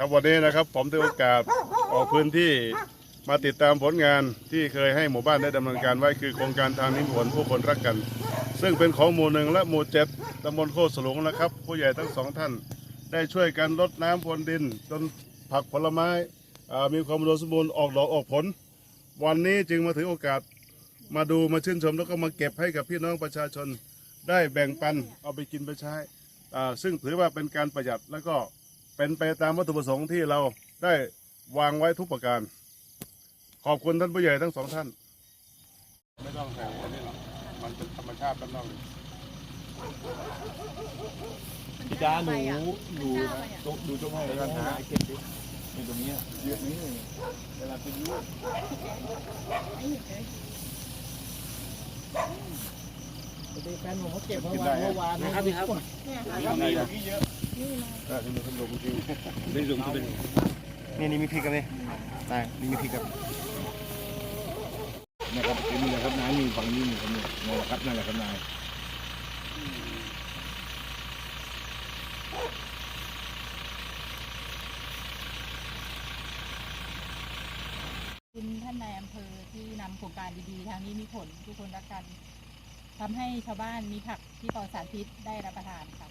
ครับวันนี้นะครับผมได้โอกาสออกพื้นที่มาติดตามผลงานที่เคยให้หมู่บ้านได้ดำเนินการไว้คือโครงการทางนิมนต์ผู้คนรักกัน ซึ่งเป็นของหมู่หนึ่งและหมู่เจ็ดตำบลโคสลุงนะครับ ผู้ใหญ่ทั้งสองท่าน ได้ช่วยกันรดน้ำพรวนดิน จนผักผลไม้อ่ามีความอุดสมบูรณ์ออกดอกออกผล วันนี้จึงมาถือโอกาสมาดูมาชื่นชมแล้วก็มาเก็บให้กับพี่น้องประชาชนได้แบ่งปันเอาไปกินไปใช้อ่าซึ่งถือว่าเป็นการประหยัดแล้วก็ เป็นไปตามวัตถุประสงค์ที่เราได้วางไว้ทุกประการ ขอบคุณท่านผู้ใหญ่ทั้งสองท่าน ไม่ต้องแต่อันนี้หรอกมันเป็นธรรมชาติบ้านนอกพี่จ้าหนูหนูตรงดูตรงไหนกันหาเก็บดินี่ตรงนี้เยอะนี้เวลาเป็นลูกแฟนผมเขาเก็บเมื่อวานเมื่อวานนะครับพี่ครับทำไงอะเออที่มันสนุกจริง ไม่สูงก็เป็นนี่นี่มีพริกกันเลยนี่มีพริกกันนะครับนี่นะครับนายมีฝั่งนี้มีคนนี้นะครับนั่นแหละครับนายคุณท่านนายอำเภอที่นำโครงการดีๆ ทางนี้มีผลทุกคนรักกันทำให้ชาวบ้านมีผักที่ปลอดสารพิษได้รับประทานค่ะ